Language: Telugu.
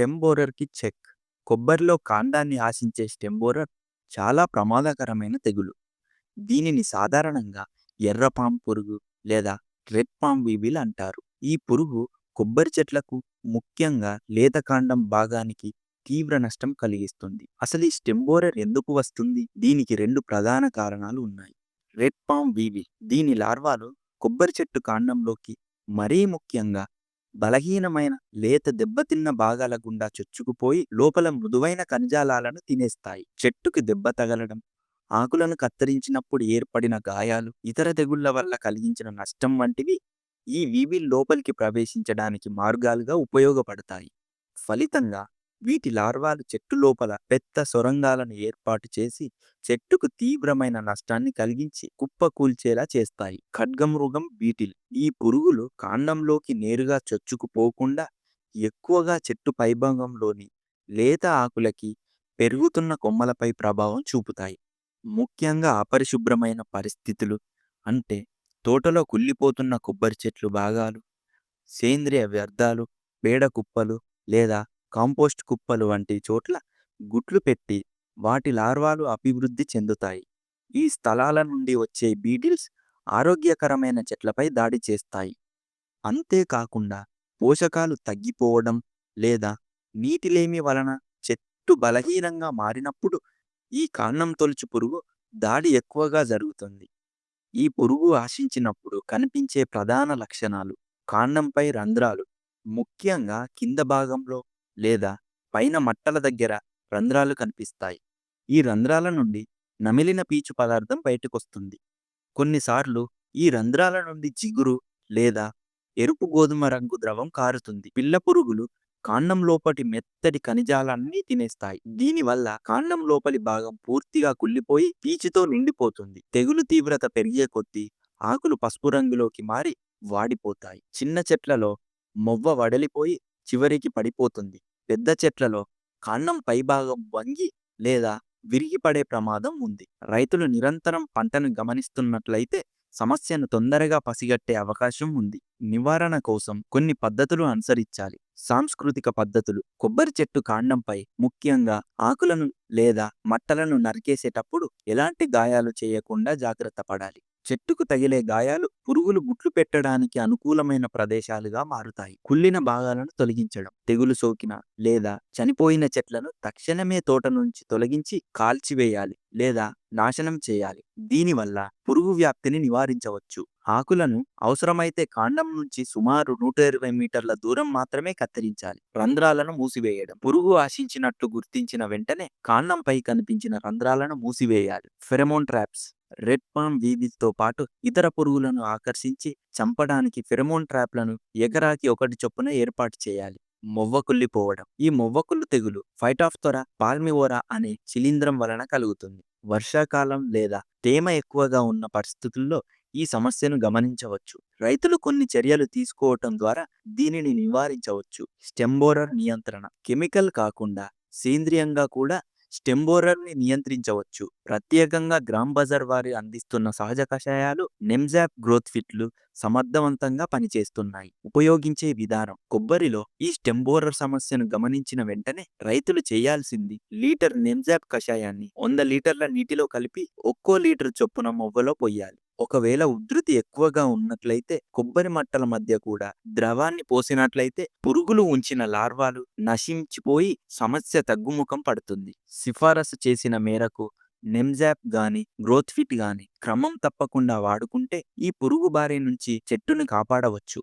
Stem బోరర్‌కి check. కొబ్బరిలో కాండాన్ని ఆశించే స్టెమ్ బోరర్ చాలా ప్రమాదకరమైన తెగులు. దీనిని సాధారణంగా ఎర్ర పాము పురుగు లేదా రెడ్ పామ్ వీవిల్ అంటారు. ఈ పురుగు కొబ్బరి చెట్లకు, ముఖ్యంగా లేత కాండం భాగానికి తీవ్ర నష్టం కలిగిస్తుంది. అసలు ఈ స్టెమ్ బోరర్ ఎందుకు వస్తుంది? దీనికి రెండు ప్రధాన కారణాలు ఉన్నాయి. రెడ్ పామ్ వీవిల్ దీని లార్వాలు కొబ్బరి చెట్టు కాండంలోకి మరీ ముఖ్యంగా బలహీనమైన లేత దెబ్బతిన్న భాగాల గుండా చొచ్చుకుపోయి లోపల మృదువైన కణజాలాలను తినేస్తాయి. చెట్టుకి దెబ్బ తగలడం, ఆకులను కత్తిరించినప్పుడు ఏర్పడిన గాయాలు, ఇతర తెగుళ్ళ వల్ల కలిగించిన నష్టం వంటివి ఈ వీవిల్ లోపలికి ప్రవేశించడానికి మార్గాలుగా ఉపయోగపడతాయి. ఫలితంగా వీటి లార్వాలు చెట్టు లోపల పెద్ద సొరంగాలను ఏర్పాటు చేసి చెట్టుకు తీవ్రమైన నష్టాన్ని కలిగించి కుప్పకూల్చేలా చేస్తాయి. ఖడ్గమృగం బీటిల్ ఈ పురుగులు కాండంలోకి నేరుగా చొచ్చుకుపోకుండా ఎక్కువగా చెట్టు పైభాగంలోని లేత ఆకులకి, పెరుగుతున్న కొమ్మలపై ప్రభావం చూపుతాయి. ముఖ్యంగా అపరిశుభ్రమైన పరిస్థితులు అంటే తోటలో కుళ్ళిపోతున్న కొబ్బరి చెట్లు భాగాలు, సేంద్రియ వ్యర్థాలు, పేడ కుప్పలు లేదా కాంపోస్ట్ కుప్పలు వంటి చోట్ల గుడ్లు పెట్టి వాటి లార్వాలు అభివృద్ధి చెందుతాయి. ఈ స్థలాల నుండి వచ్చే బీటిల్స్ ఆరోగ్యకరమైన చెట్లపై దాడి చేస్తాయి. అంతేకాకుండా పోషకాలు తగ్గిపోవడం లేదా నీటిలేమి వలన చెట్టు బలహీనంగా మారినప్పుడు ఈ కాండం తొలుచు పురుగు దాడి ఎక్కువగా జరుగుతుంది. ఈ పురుగు ఆశించినప్పుడు కనిపించే ప్రధాన లక్షణాలు కాండంపై రంధ్రాలు, ముఖ్యంగా కింద భాగంలో లేదా పైన మట్టల దగ్గర రంధ్రాలు కనిపిస్తాయి. ఈ రంధ్రాల నుండి నమిలిన పీచు పదార్థం బయటకొస్తుంది. కొన్నిసార్లు ఈ రంధ్రాల నుండి జిగురు లేదా ఎరుపు గోధుమ రంగు ద్రవం కారుతుంది. పిల్ల పురుగులు కాండం లోపటి మెత్తటి ఖనిజాలన్నీ తినేస్తాయి. దీనివల్ల కాండం లోపలి భాగం పూర్తిగా కుళ్ళిపోయి పీచుతో నిండిపోతుంది. తెగులు తీవ్రత పెరిగే కొద్దీ ఆకులు పసుపు రంగులోకి మారి వాడిపోతాయి. చిన్న చెట్లలో మొవ్వ వడలిపోయి చివరికి పడిపోతుంది. పెద్ద చెట్లలో కాండం పైభాగం వంగి లేదా విరిగి పడే ప్రమాదం ఉంది. రైతులు నిరంతరం పంటను గమనిస్తున్నట్లయితే సమస్యను తొందరగా పసిగట్టే అవకాశం ఉంది. నివారణ కోసం కొన్ని పద్ధతులు అనుసరించాలి. సాంస్కృతిక పద్ధతులు కొబ్బరి చెట్టు కాండంపై ముఖ్యంగా ఆకులను లేదా మట్టలను నరికేసేటప్పుడు ఎలాంటి గాయాలు చేయకుండా జాగ్రత్త పడాలి. చెట్టుకు తగిలే గాయాలు పురుగులు గుట్లు పెట్టడానికి అనుకూలమైన ప్రదేశాలుగా మారుతాయి. కుళ్ళిన భాగాలను తొలగించడం, తెగులు సోకిన లేదా చనిపోయిన చెట్లను తక్షణమే తోట నుంచి తొలగించి కాల్చివేయాలి లేదా నాశనం చేయాలి. దీనివల్ల పురుగు వ్యాప్తిని నివారించవచ్చు. ఆకులను అవసరమైతే కాండం నుంచి సుమారు నూట ఇరవై మీటర్ల దూరం మాత్రమే కత్తిరించాలి. రంధ్రాలను మూసివేయడం పురుగు ఆశించినట్లు గుర్తించిన వెంటనే కాండంపై కనిపించిన రంధ్రాలను మూసివేయాలి. ఫెరమోన్ ట్రాప్స్ రెడ్ పామ్ వీవిల్తో పాటు ఇతర పురుగులను ఆకర్షించి చంపడానికి ఫెరమోన్ ట్రాప్లను ఎకరాకి ఒకటి చొప్పున ఏర్పాటు చేయాలి. మొవ్వకుల్లిపోవడం ఈ మొవ్వకుళ్ళు తెగులు ఫైటాఫ్థొరా పాల్మివోరా అనే శిలీంధ్రం వలన కలుగుతుంది. వర్షాకాలం లేదా తేమ ఎక్కువగా ఉన్న పరిస్థితుల్లో ఈ సమస్యను గమనించవచ్చు. రైతులు కొన్ని చర్యలు తీసుకోవటం ద్వారా దీనిని నివారించవచ్చు. స్టెంబోరర్ నియంత్రణ కెమికల్ కాకుండా సేంద్రియంగా కూడా స్టెమ్ నియంత్రించవచ్చు. ప్రత్యేకంగా గ్రామ్ బజార్ వారి అందిస్తున్న సహజ కషాయాలు, నెమ్‌జాప్ గ్రోత్ ఫిట్లు సమర్థవంతంగా పనిచేస్తున్నాయి. ఉపయోగించే విధానం కొబ్బరిలో ఈ స్టెంబోరర్ సమస్యను గమనించిన వెంటనే రైతులు చేయాల్సింది లీటర్ నెమ్‌జాప్ కషాయాన్ని వంద లీటర్ల నీటిలో కలిపి ఒక్కో లీటర్ చొప్పున మొవ్వలో పోయాలి ఒకవేళ ఉధృతి ఎక్కువగా ఉన్నట్లయితే కొబ్బరి మట్టల మధ్య కూడా ద్రవాన్ని పోసినట్లయితే పురుగులు ఉంచిన లార్వాలు నశించిపోయి సమస్య తగ్గుముఖం పడుతుంది. సిఫారసు చేసిన మేరకు నెమ్‌జాప్ గాని, గ్రోత్ ఫిట్ గాని క్రమం తప్పకుండా వాడుకుంటే ఈ పురుగు బారి నుంచి చెట్టును కాపాడవచ్చు.